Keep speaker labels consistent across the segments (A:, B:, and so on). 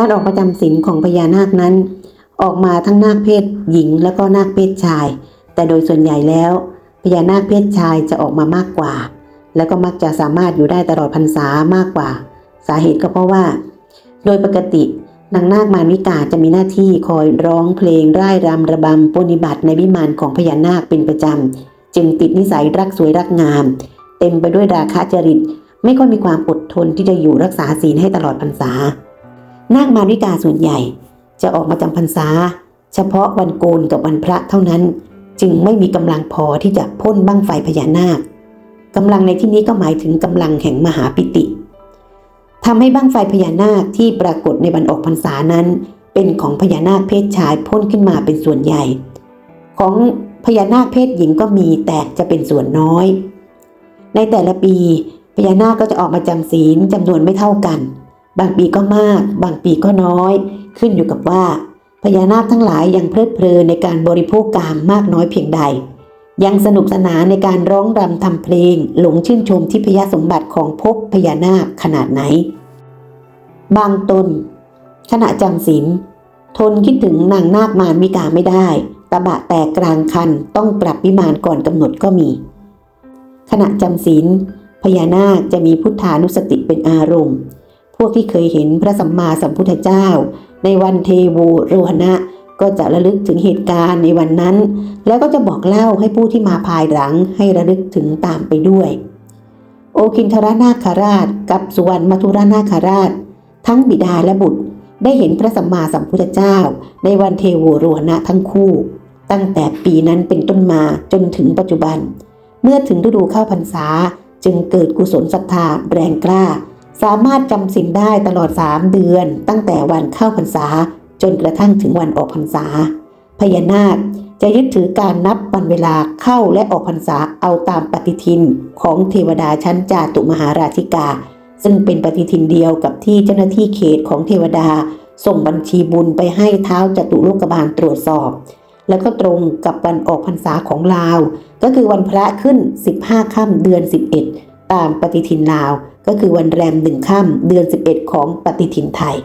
A: การออกประจำศีลของพญานาคนั้น ออกมาทั้งนาคเพศหญิงแล้วก็นาคเพศชาย แต่โดยส่วนใหญ่แล้วพญานาคเพศชายจะออกมามากกว่า แล้วก็มักจะสามารถอยู่ได้ตลอดพรรษามากกว่า สาเหตุก็เพราะว่า โดยปกตินางนาคมารวิกาจะมีหน้าที่คอยร้องเพลงร่ายรำระบำปฏิบัติในวิมานของพญานาคเป็นประจำจึงติดนิสัยรักสวยรักงาม เต็มไปด้วยราคะจริต ไม่ค่อยมีความอดทนที่จะอยู่รักษาศีลให้ตลอดพรรษา นาคมารวิกาส่วนใหญ่ จะออกมาจำพรรษา เฉพาะวันโกนกับวันพระเท่านั้น จึงไม่มีกำลังพอที่จะพ่นบั้งไฟพญานาคกำลังในที่นี้ก็หมายถึงกำลังแห่งมหาปิติทำให้บั้งไฟพญานาคที่ปรากฏในวันออกพรรษานั้น เป็นของพญานาคเพศชายพ่นขึ้นมาเป็นส่วนใหญ่ ของพญานาคเพศหญิงก็มีแต่จะเป็นส่วนน้อย ในแต่ละปีพญานาคก็จะออกมาจำศีลจำนวนไม่เท่ากัน บางปีก็มาก บางปีก็น้อย ขึ้นอยู่กับว่า พญานาคทั้งหลายยังเพลิดเพลินในการบริโภคกามมากน้อยเพียงใด ยังสนุกสนานในการร้องรำทำเพลง หลงชื่นชมทิพยาสมบัติของภพพญานาคขนาดไหน บางตน ขณะจำศีลทนคิดถึงนางนาคมารมิกาไม่ได้ตะบะแตกกลางคันต้องปรับวิมานก่อนกำหนดก็มี ขณะจำศีลพญานาคจะมีพุทธานุสติเป็นอารมณ์ พวกที่เคยเห็นพระสัมมาสัมพุทธเจ้า ในวันเทโวโรหณะ ก็จะระลึกถึงเหตุการณ์ในวันนั้น แล้วก็จะบอกเล่าให้ผู้ที่มาภายหลังให้ระลึกถึงตามไปด้วย โอคินทรนาคราช กับสุวรรณมัทุรนาคราช ทั้งบิดาและบุตรได้เห็นพระสัมมาสัมพุทธเจ้า ในวันเทโวโรหณะทั้งคู่ ตั้งแต่ปีนั้นเป็นต้นมาจนถึงปัจจุบัน เมื่อถึงฤดูเข้าพรรษาจึงเกิดกุศลศรัทธาแรงกล้า สามารถจำศีลได้ตลอด3เดือน ตั้งแต่วันเข้าพรรษาจนกระทั่งถึงวันออกพรรษา พญานาคจะยึดถือการนับวันเวลาเข้าและออกพรรษาเอาตามปฏิทินของเทวดาชั้นจาตุมหาราชิกา ซึ่งเป็นปฏิทินเดียวกับที่เจ้าหน้าที่เขตของเทวดา ส่งบัญชีบุญไปให้เท้าจตุโลกบาลตรวจสอบ แล้วก็ตรงกับวันออกพรรษาของลาว ก็คือวันพระขึ้น 15ค่ำเดือน 11 ตามปฏิทินลาว ก็คือวันแรมหนึ่งค่ำเดือน 11 ของปฏิทินไทย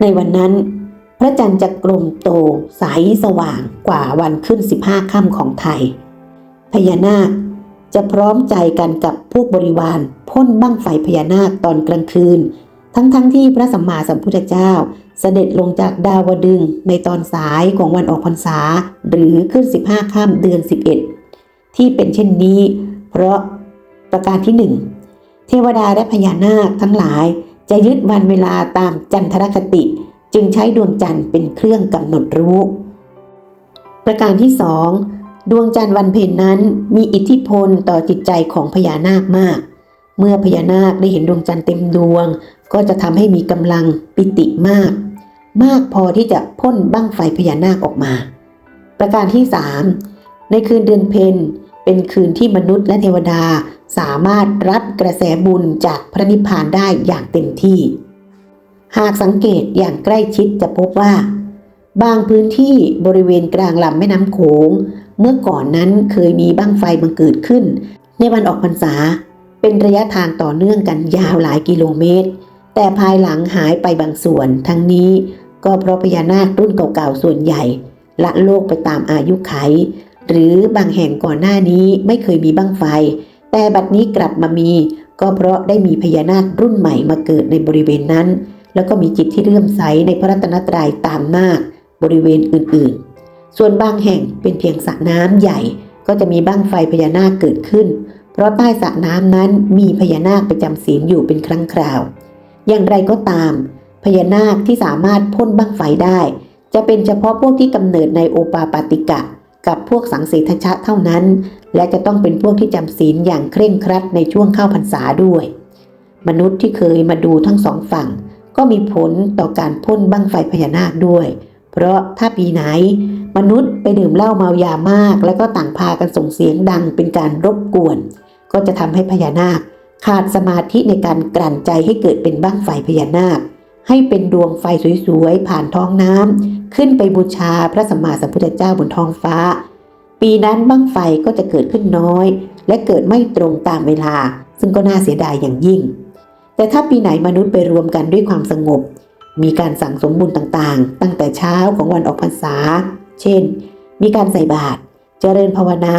A: ในวันนั้น พระจันทร์จะกลมโตใสสว่างกว่าวันขึ้น 15 ค่ำของไทย พญานาคจะพร้อมใจกันกับพวกบริวารพ่นบั้งไฟพญานาคตอนกลางคืน ทั้งๆทที่พระสัมมาสัมพุทธเจ้า เสด็จลงจากดาวดึงในตอนสายของวันออกพรรษา หรือขึ้น 15 ค่ำเดือน 11 ที่เป็นเช่นนี้ เพราะ ประการที่หนึ่งเทวดาและพญานาคทั้งหลายจะยึดวันเวลาตามจันทรคติ จึงใช้ดวงจันทร์เป็นเครื่องกำหนดรู้ ประการที่สองดวงจันทร์วันเพ็ญนั้นมีอิทธิพลต่อจิตใจของพญานาคมาก เมื่อพญานาคได้เห็นดวงจันทร์เต็มดวง ก็จะทำให้มีกำลังปิติมาก มากพอที่จะพ่นบั้งไฟพญานาคออกมา ประการที่สามในคืนเดือนเพ็ญเป็นคืนที่มนุษย์และเทวดา สามารถรับกระแสบุญจากพระนิพพานได้อย่างเต็มที่ หากสังเกตอย่างใกล้ชิดจะพบว่า บางพื้นที่บริเวณกลางลำแม่น้ำโขง เมื่อก่อนนั้นเคยมีบั้งไฟบังเกิดขึ้น ในวันออกพรรษา เป็นระยะทางต่อเนื่องกันยาวหลายกิโลเมตร แต่ภายหลังหายไปบางส่วน ทั้งนี้ก็เพราะพญานาครุ่นเก่าๆส่วนใหญ่ละโลกไปตามอายุไข หรือบางแห่งก่อนหน้านี้ไม่เคยมีบั้งไฟ แต่บัดนี้กลับมามี ก็เพราะได้มีพญานาครุ่นใหม่มาเกิดในบริเวณนั้น แล้วก็มีจิตที่เลื่อมใสในพระรัตนตรัยตามนาคบริเวณอื่นๆ ส่วนบางแห่งเป็นเพียงสระน้ำใหญ่ ก็จะมีบั้งไฟพญานาคเกิดขึ้น เพราะใต้สระน้ำนั้นมีพญานาคประจำศีลอยู่เป็นครั้งคราว อย่างไรก็ตาม พญานาคที่สามารถพ่นบั้งไฟได้ จะเป็นเฉพาะพวกที่กำเนิดในโอปาปาติกะ กับพวกสังเสทชะเท่านั้น และจะต้องเป็นพวกที่จำศีลอย่างเคร่งครัดในช่วงเข้าพรรษาด้วย มนุษย์ที่เคยมาดูทั้งสองฝั่ง ก็มีผลต่อการพ่นบั้งไฟพญานาคด้วย เพราะถ้าปีไหน มนุษย์ไปดื่มเหล้าเมายามากแล้วก็ต่างพากันส่งเสียงดังเป็นการรบกวน ก็จะทำให้พญานาค ขาดสมาธิในการกลั่นใจให้เกิดเป็นบั้งไฟพญานาค ให้เป็นดวงไฟสวยๆผ่านท้องน้ำ ขึ้นไปบูชาพระสัมมาสัมพุทธเจ้าบนท้องฟ้า ปีนั้นบั้งไฟก็จะเกิดขึ้นน้อย และเกิดไม่ตรงตามเวลา ซึ่งก็น่าเสียดายอย่างยิ่ง แต่ถ้าปีไหนมนุษย์ไปรวมกันด้วยความสงบ มีการสั่งสมบุญต่างๆ ตั้งแต่เช้าของวันออกพรรษา เช่น มีการใส่บาตรเจริญภาวนา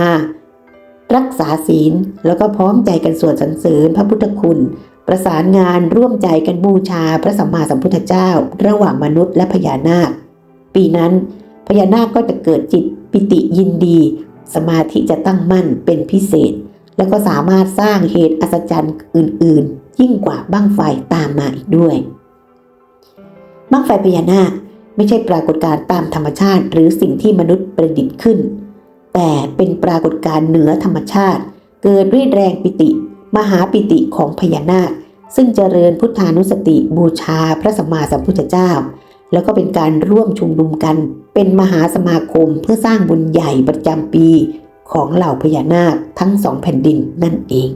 A: รักษาศีลแล้วก็พร้อมใจกันสวดสรรเสริญพระพุทธคุณประสานงานร่วมใจกันบูชาพระสัมมาสัมพุทธเจ้า ระหว่างมนุษย์และพญานาค ปีนั้น พญานาคก็จะเกิดจิตปิติยินดี สมาธิจะตั้งมั่นเป็นพิเศษ แล้วก็สามารถสร้างเหตุอัศจรรย์อื่น ๆ ยิ่งกว่าบั้งไฟตามมาอีกด้วยบั้งไฟพญานาคไม่ใช่ปรากฏการณ์ตามธรรมชาติ หรือสิ่งที่มนุษย์ประดิษฐ์ขึ้น แต่เป็นปรากฏการณ์เหนือธรรมชาติ เกิดด้วยแรงปิติ มหาปิติของพญานาค ซึ่งเจริญพุทธานุสติบูชาพระสัมมาสัมพุทธเจ้า แล้วก็เป็นการร่วมชุมนุมกัน เป็นมหาสมาคมเพื่อสร้างบุญใหญ่ประจำปีของเหล่าพญานาคทั้งสองแผ่นดินนั่นเอง